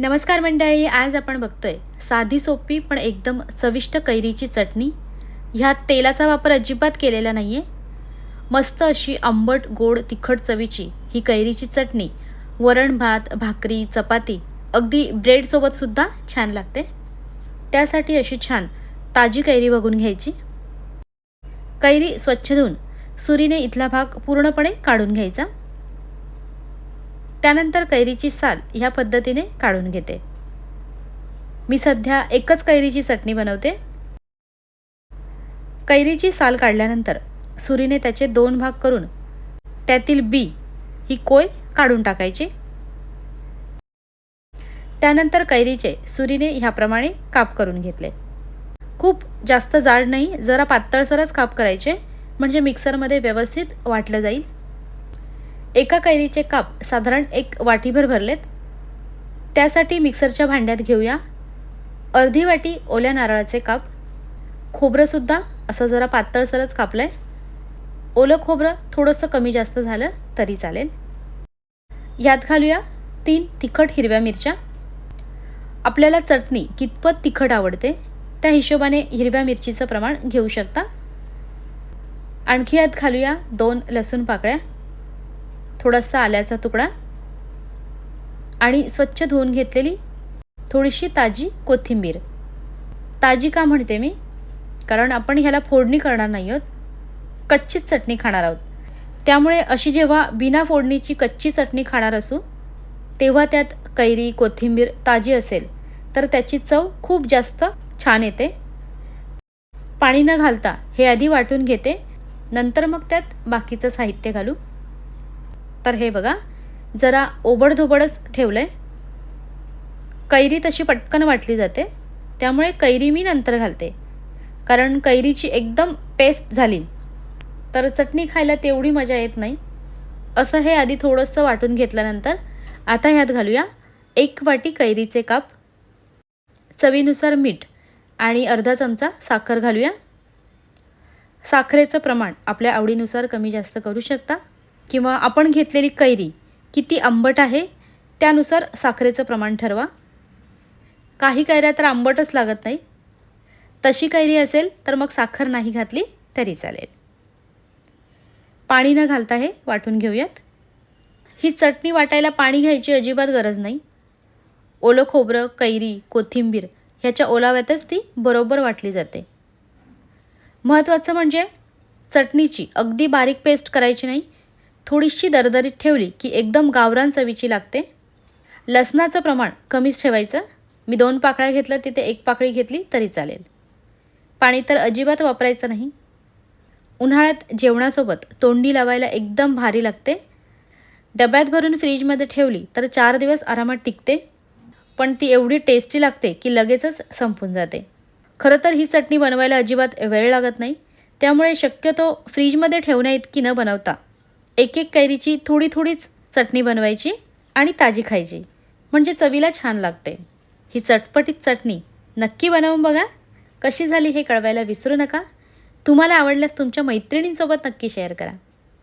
नमस्कार मंडळी आज आपण बघतोय साधी सोपी पण एकदम चविष्ट कैरीची चटणी. ह्यात तेलाचा वापर अजिबात केलेला नाही आहे मस्त अशी आंबट गोड तिखट चवीची ही कैरीची चटणी. वरण भात भाकरी चपाती अगदी ब्रेडसोबतसुद्धा छान लागते. त्यासाठी अशी छान ताजी कैरी बघून घ्यायची. कैरी स्वच्छ धुवून सुरीने इथला भाग पूर्णपणे काढून घ्यायचा. त्यानंतर कैरीची साल ह्या पद्धतीने काढून घेते. मी सध्या एकच कैरीची चटणी बनवते. कैरीची साल काढल्यानंतर सुरीने त्याचे दोन भाग करून त्यातील बी ही कोय काढून टाकायची. त्यानंतर कैरीचे सुरीने ह्याप्रमाणे काप करून घेतले. खूप जास्त जाड नाही जरा पातळसरच काप करायचे म्हणजे मिक्सरमध्ये व्यवस्थित वाटलं जाईल. एका कैरीचे काप साधारण एक वाटीभर भरलेत. त्यासाठी मिक्सरच्या भांड्यात घेऊया. अर्धी वाटी ओल्या नारळाचे काप. खोबरंसुद्धा असं जरा पातळसरच कापलं आहे ओलं खोबरं थोडंसं कमी जास्त झालं तरी चालेल. यात घालूया तीन तिखट हिरव्या मिरच्या. आपल्याला चटणी कितपत तिखट आवडते त्या हिशोबाने हिरव्या मिरचीचं प्रमाण घेऊ शकता. आणखी यात घालूया दोन लसूण पाकळ्या. थोडासा आल्याचा तुकडा आणि स्वच्छ धुवून घेतलेली थोडीशी ताजी कोथिंबीर. ताजी का म्हणते मी? कारण आपण ह्याला फोडणी करणार नाही आहोत. कच्चीच चटणी खाणार आहोत. त्यामुळे अशी जेव्हा बिना फोडणीची कच्ची चटणी खाणार असू तेव्हा त्यात कैरी कोथिंबीर ताजी असेल तर त्याची चव खूप जास्त छान येते. पाणी न घालता हे आधी वाटून घेते नंतर मग त्यात बाकीचं साहित्य घालू. तर हे बघा जरा ओबडधोबडच ठेवलं आहे कैरी तशी पटकन वाटली जाते त्यामुळे कैरी मी नंतर घालते. कारण कैरीची एकदम पेस्ट झाली. तर चटणी खायला तेवढी मजा येत नाही. असं हे आधी थोडंसं वाटून घेतल्यानंतर आता ह्यात घालूया एक वाटी कैरीचे काप चवीनुसार मीठ आणि अर्धा चमचा साखर घालूया. साखरेचं प्रमाण आपल्या आवडीनुसार कमी जास्त करू शकता. किंवा आपण घेतलेली कैरी किती आंबट आहे त्यानुसार साखरेचं प्रमाण ठरवा. काही कैऱ्या तर आंबटच लागत नाही. तशी कैरी असेल तर मग साखर नाही घातली तरी चालेल. पाणी न घालता हे वाटून घेऊयात. ही चटणी वाटायला पाणी घ्यायची अजिबात गरज नाही. ओलं खोबरं कैरी कोथिंबीर ह्याच्या ओलाव्यातच ती बरोबर वाटली जाते. महत्त्वाचं म्हणजे चटणीची अगदी बारीक पेस्ट करायची नाही. थोडीशी दरदरीत ठेवली की एकदम गावरान चवीची लागते. लसणाचं प्रमाण कमीच ठेवायचं. मी दोन पाकळ्या घेतल्या तिथे एक पाकळी घेतली तरी चालेल. पाणी तर अजिबात वापरायचं नाही. उन्हाळ्यात जेवणासोबत तोंडी लावायला एकदम भारी लागते. डब्यात भरून फ्रीजमध्ये ठेवली तर चार दिवस आरामात टिकते. पण ती एवढी टेस्टी लागते की लगेचच संपून जाते. खरं तर ही चटणी बनवायला अजिबात वेळ लागत नाही. त्यामुळे शक्यतो फ्रीजमध्ये ठेवण्याइतकी न बनवता. एक एक कैरीची थोडी थोडीच चटणी बनवायची आणि ताजी खायची. म्हणजे चवीला छान लागते. ही चटपटीत चटणी नक्की बनवून बघा. कशी झाली हे कळवायला विसरू नका. तुम्हाला आवडल्यास तुमच्या मैत्रिणींसोबत नक्की शेअर करा.